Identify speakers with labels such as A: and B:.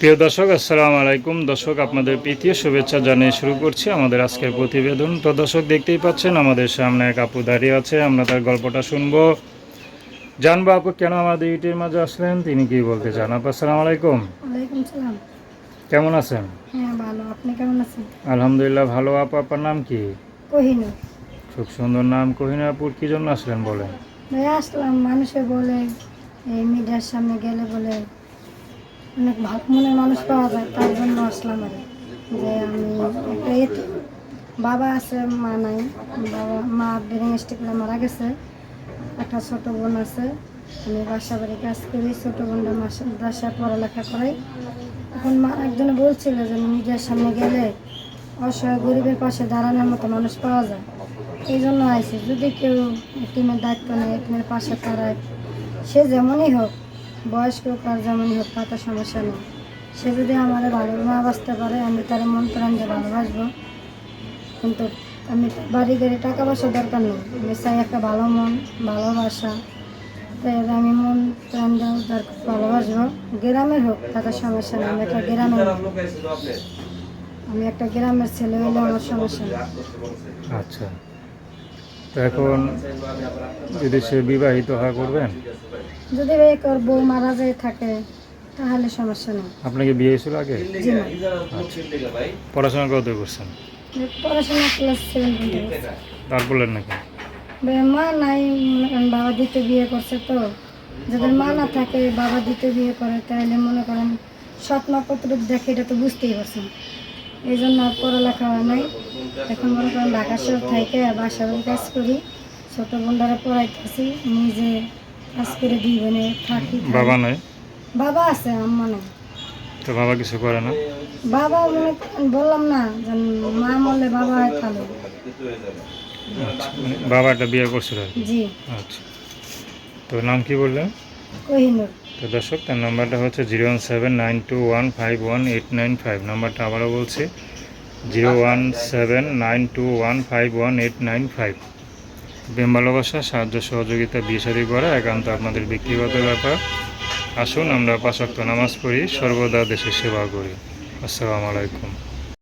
A: প্রিয় দর্শক আসসালামু আলাইকুম। দর্শক আপনাদের প্রীতীয় শুভেচ্ছা জানিয়ে শুরু করছি আমাদের আজকের প্রতিবেদন। তো দর্শক দেখতেই পাচ্ছেন আমাদের সামনে এক আপু দাঁড়িয়ে আছে। আমরা তার গল্পটা শুনব। জানব আপু কেন আমাদের ইটির মাঝে আসলেন? তিনি কি বলতে চান? আপু আসসালামু আলাইকুম।
B: ওয়ালাইকুম সালাম।
A: কেমন আছেন?
B: হ্যাঁ আপনি কেমন আছেন?
A: আলহামদুলিল্লাহ ভালো। আপু আপনার নাম কি? খুব সুন্দর নাম। কোহিনা আপুর কি জন্য আসলেন বলেন?
B: আসলাম মানুষে বলে এই মিডিয়ার সামনে গেলে বলে অনেক ভালো মনের মানুষ পাওয়া যায়, তার জন্য আসলাম আর যে আমি একটা এতিম বাবা আছে, মা নাই, বাবা, মা ব্রেন স্টিকলে মারা গেছে, একটা ছোট বোন আছে, আমি বাসা বাড়ি কাজ করি, ছোট বোনটা মাসায় পড়ালেখা করাই। এখন মা একজনে বলছিল যে মিডিয়ার সামনে গেলে অসহায় গরিবের পাশে দাঁড়ানোর মতো মানুষ পাওয়া যায়। এই জন্য আইসি, যদি কেউ টিমের দায়িত্ব নেয় টিমের পাশে দাঁড়ায়, সে যেমনই হোক বয়স্ক হোক আর যেমনই হোক তাতে সমস্যা নেই। সে যদি আমার ভালো না বাঁচতে পারে আমি তার মন প্রাণ দিয়ে ভালোবাসবো। কিন্তু আমি বাড়ি গাড়ি টাকা পয়সা দরকার নেই। আমি চাই একটা ভালো মন ভালোবাসা। তাই আমি মন প্রাণ দিয়ে দরকার ভালোবাসবো। গ্রামের হোক তাতে সমস্যা নেই। আমি একটা গ্রামের। আমি একটা গ্রামের ছেলে হলে আমার সমস্যা নেই।
A: আচ্ছা। এখন যদি সে বিবাহিত হয় করবেন?
B: যদি এক ওর বউ মারা যায় থাকে তাহলে সমস্যা নেই।
A: আপনাকে বিয়ে হয়েছিল আগে? আচ্ছা। পড়াশোনা কত করছেন?
B: পড়াশোনা ক্লাস সেভেন
A: তার বললেন নাকি?
B: মা নাই মনে করেন বাবা দিতে বিয়ে করছে তো। যাদের মা না থাকে বাবা দিতে বিয়ে করে তাহলে মনে করেন সৎ কতটুকু দেখে এটা তো বুঝতেই পারছেন। এই জন্য আর পড়ালেখা হয় নাই। এখন মনে করেন ঢাকা শহর থেকে বাসা বাড়ি কাজ করি। ছোট বোনটারা পড়াইতেছি নিজে কাজ করে দুই বোনে থাকি।
A: বাবা নয়
B: বাবা আছে আম্মা নেই।
A: তো বাবা কিছু করে না?
B: বাবা মনে বললাম না মা মরলে বাবা হয় তাহলে।
A: আচ্ছা মানে বাবা একটা বিয়ে করছিল
B: জি।
A: আচ্ছা। তো নাম কি বললেন?
B: কহিনুর।
A: তো দর্শক, তার নাম্বারটা হচ্ছে zero one seven nine two one five one eight nine five. নাম্বারটা আবারও বলছি, zero one seven nine two one five one eight nine five. প্রেম ভালোবাসা, সাহায্য, সহযোগিতা, বিয়ে করা একান্ত আপনাদের ব্যক্তিগত ব্যাপার। আসুন, আমরা পাঁচক্ত নামাজ পড়ি, সর্বদা দেশের সেবা করি। আসসালামু আলাইকুম।